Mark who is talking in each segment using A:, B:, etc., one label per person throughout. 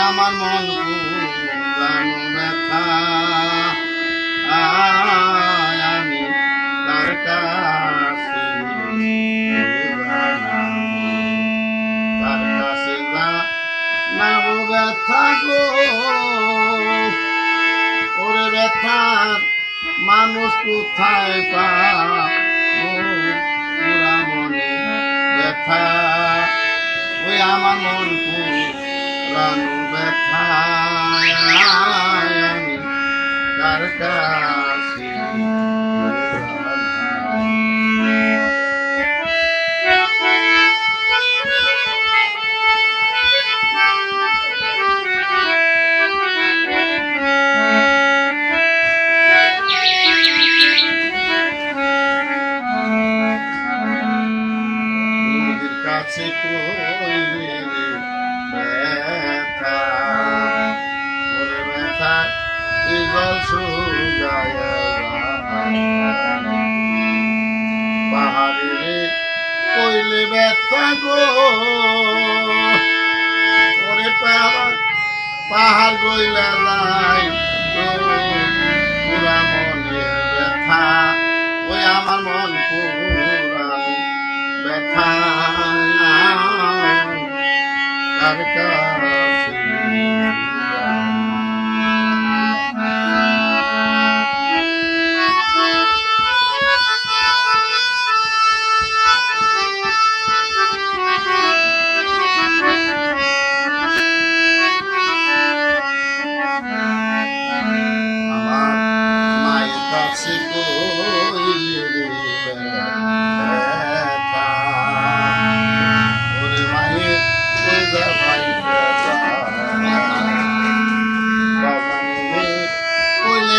A: আমার মন ব্যথা আমি তার কাছে তার কাছে না ব্যথা গো ওরে ব্যথা মানুষ কোথায় পা মনে ব্যথা। ওই আমার মন পুরানো ব্যথা আমি তার কাছে নদীর ব্যথা গো। ওরে পাহাড় গইলা ব্যথা ওই আমার মন পুরা ব্যথা। তার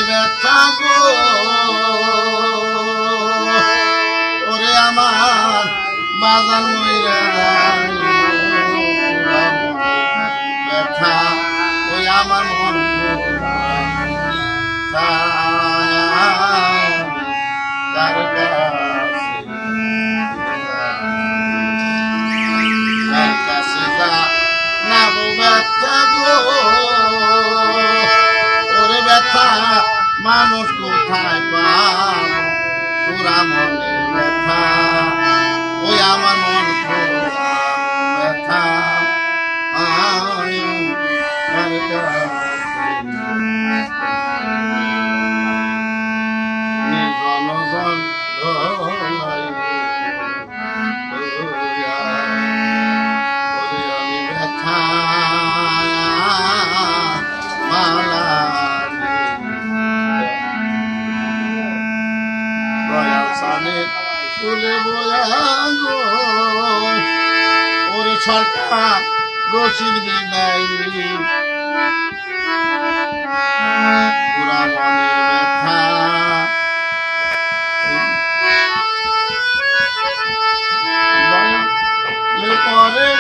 A: ব্যথা গো। ওরে আমার বাজান মইরা মানুষ কোথায় ফুলে বোয়া গো ওরে সরকার রশিদ বিদায় পুরা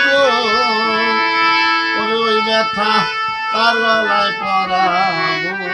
A: গো ওরে ওই তার গলায় পরাবো।